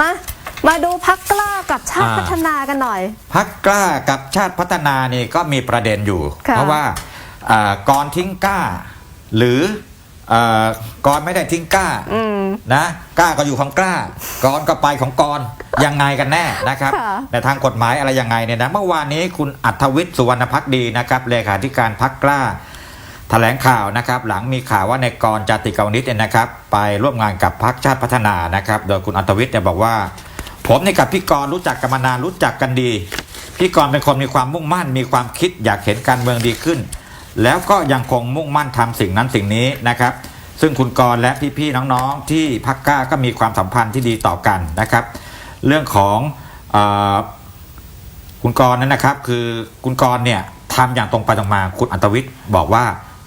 มามาดูพักกล้ากับชาติอ่าพัฒนากันหน่อย พักกล้ากับชาติพัฒนานี่ก็มีประเด็นอยู่ค่ะเพราะว่าเอ่อกรทิ้งกล้า หรือเอ่อกรไม่ได้ทิ้งกล้าอืมนะกล้าก็อยู่ของกล้ากรก็ไปของกรยังไงกันแน่นะครับค่ะในทางกฎหมายอะไรยังไงเนี่ยนะเมื่อวานนี้คุณอัธวิทย์สุวรรณพักดีนะครับเลขาธิการพักกล้า แถลงข่าวนะครับหลังมีข่าวว่าในกรจาติกาวนิชเนี่ยนะครับ ไปร่วมงานกับพักชาติพัฒนานะครับ โดยคุณอัธวิทย์เนี่ยบอกว่า ผมนี่กับพี่กรรู้จักกันมานานรู้จักกันดี พี่กรเป็นคนมีความมุ่งมั่น มีความคิดอยากเห็นการเมืองดีขึ้น แล้วก็ยังคงมุ่งมั่นทำสิ่งนั้นสิ่งนี้นะครับ ซึ่งคุณกรและพี่ๆน้องๆ ที่พักก้าก็มีความสัมพันธ์ที่ดีต่อกันนะครับ เรื่องของอคุณกรนั้นนะครับ คือคุณกรเนี่ยทำอย่างตรงไปตรงมาคุณอัตวิทย์บอกว่า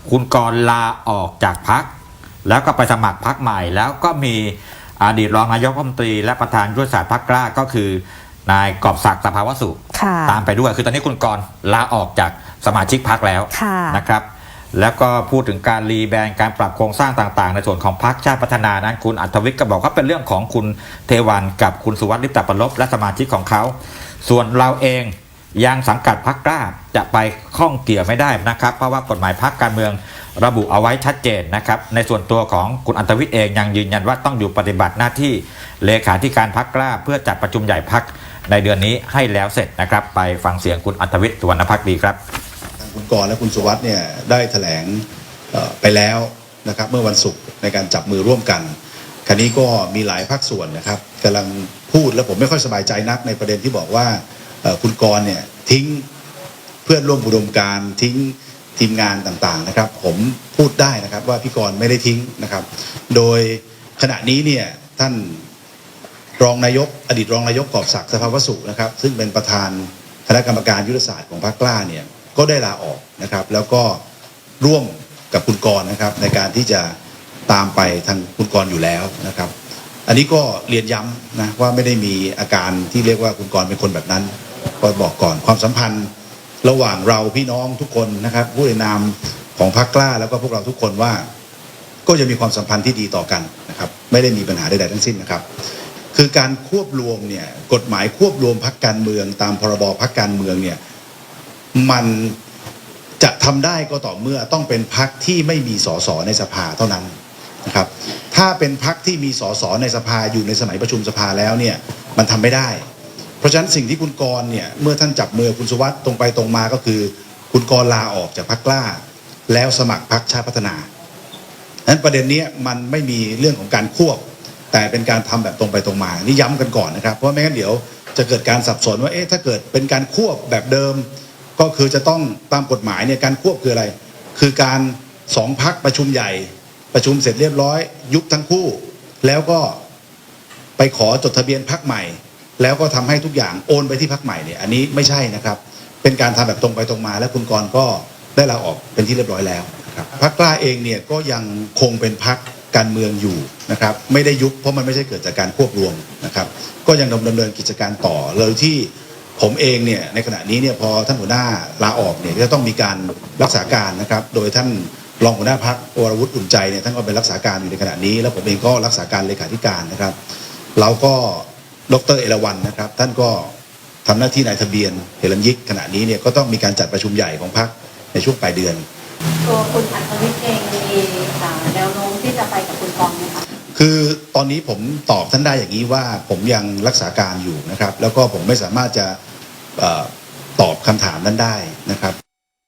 คุณกรณ์ลาออกจากพัก แล้วก็ไปสมัครพักใหม่ แล้วก็มีอดีตรองนายกรัฐมนตรี และประธานยุทธศาสตร์พักกล้าก็คือนายกอบศักดิ์สภาวสุค่ะตามไปด้วย คือตอนนี้คุณกรณ์ลาออกจากสมาชิกพักแล้วค่ะนะครับ แล้วก็พูดถึงการรีแบรนด์การปรับโครงสร้างต่างๆ ในส่วนของพรรคชาติพัฒนานั้นคุณอัธวิทย์ก็บอกว่าเป็นเรื่องของคุณเทวันกับคุณสุวัสดิ์ลิปตะปลบและสมาชิกของเขา ส่วนเราเอง ยังสังกัดพรรคกล้าจะไปข้องเกี่ยวไม่ได้นะครับ เพราะว่ากฎหมายพรรคการเมืองระบุเอาไว้ชัดเจนนะครับ ในส่วนตัวของคุณอัธวิทย์เองยังยืนยันว่าต้องอยู่ปฏิบัติหน้าที่เลขาธิการพรรคกล้า เพื่อจัดประชุมใหญ่พรรคในเดือนนี้ให้แล้วเสร็จนะครับ ไปฟังเสียงคุณอัธวิทย์สุวรรณพักดีครับ คุณกรและคุณสุวัสด์เนี่ยได้แถลงไปแล้วนะครับเมื่อวันศุกร์ในการจับมือร่วมกันคราวนี้ก็มีหลายภาคส่วนนะครับกำลังพูดแล้วผมไม่ค่อยสบายใจนักในประเด็นที่บอกว่า คุณกรเนี่ยทิ้งเพื่อนร่วมอุดมการทิ้งทีมงานต่างๆนะครับ ผมพูดได้นะครับว่าพี่กรไม่ได้ทิ้งนะครับ โดยขณะนี้เนี่ยท่านรองนายก อดีตรองนายกกอบศักดิ์สภาวสุนะครับ ซึ่งเป็นประธานคณะกรรมการยุทธศาสตร์ของพรรคกล้าเนี่ยก็ได้ลาออกนะครับ แล้วก็ร่วมกับคุณกรนะครับในการที่จะตามไปทางคุณกรอยู่แล้วนะครับ อันนี้ก็เรียนย้ำนะว่าไม่ได้มีอาการที่เรียกว่าคุณกรเป็นคนแบบนั้น ก็บอกก่อนความสัมพันธ์ระหว่างเราพี่น้องทุกคนนะครับ ผู้ในนามของพรรคกล้าแล้วก็พวกเราทุกคนว่า ก็จะมีความสัมพันธ์ที่ดีต่อกันนะครับ ไม่ได้มีปัญหาใดๆทั้งสิ้นนะครับ คือการควบรวมเนี่ยกฎหมายควบรวมพักการเมือง ตามพรบพักการเมืองเนี่ยมันจะทำได้ก็ต่อเมื่อต้องเป็นพักที่ไม่มีสสในสภาเท่านั้นนะครับ ถ้าเป็นพักที่มีสสในสภาอยู่ในสมัยประชุมสภาแล้วเนี่ยมันทำไม่ได้ เพราะฉะนั้นสิ่งที่คุณกรณ์เนี่ยเมื่อท่านจับมือคุณสุวัสด์ตรงไปตรงมาก็คือ คุณกรณ์ลาออกจากพักกล้า แล้วสมัครพักชาติพัฒนานั้นประเด็นนี้มันไม่มีเรื่องของการควบ แต่เป็นการทำแบบตรงไปตรงมานี่ย้ำกันก่อนนะครับเพราะไม่งั้นเดี๋ยวจะเกิดการสับสนว่าเอ๊ะถ้าเกิดเป็นการควบแบบเดิม ก็คือจะต้องตามกฎหมายเนี่ยการควบคืออะไร คือการสองพักประชุมใหญ่ ประชุมเสร็จเรียบร้อย ยุบทั้งคู่ แล้วก็ไปขอจดทะเบียนพักใหม่ แล้วก็ทำให้ทุกอย่างโอนไปที่พักใหม่เนี่ยอันนี้ไม่ใช่นะครับ เป็นการทำแบบตรงไปตรงมา และคุณกรก็ได้ลาออกเป็นที่เรียบร้อยแล้วนะครับพักกล้าเองเนี่ยก็ยังคงเป็นพักการเมืองอยู่นะครับไม่ได้ยุบเพราะมันไม่ใช่เกิดจากการควบรวมนะครับ ก็ยังดำเนินกิจการต่อเลยที่ผมเองเนี่ยในขณะนี้เนี่ยพอท่านหัวหน้าลาออกเนี่ยจะต้องมีการรักษาการนะครับโดยท่านรองหัวหน้าพักวรวุฒิอุ่นใจเนี่ยท่านก็เป็นรักษาการอยู่ในขณะนี้ แล้วผมเองก็รักษาการเลขาธิการนะครับ เราก็ ดรเอราวันนะครับ ท่านก็ทำหน้าที่นายทะเบียนเฮลันยิกขณะนี้เนี่ยก็ต้องมีการจัดประชุมใหญ่ของพรรคในช่วงปลายเดือนตัวคุณอัธวิทย์เองมีอ่าแนวโน้มที่จะไปกับคุณกองไหมคะคือตอนนี้ผมตอบท่านได้อย่างนี้ว่าผมยังรักษาการอยู่นะครับ แล้วก็ผมไม่สามารถจะเออตอบคำถามนั้นได้นะครับ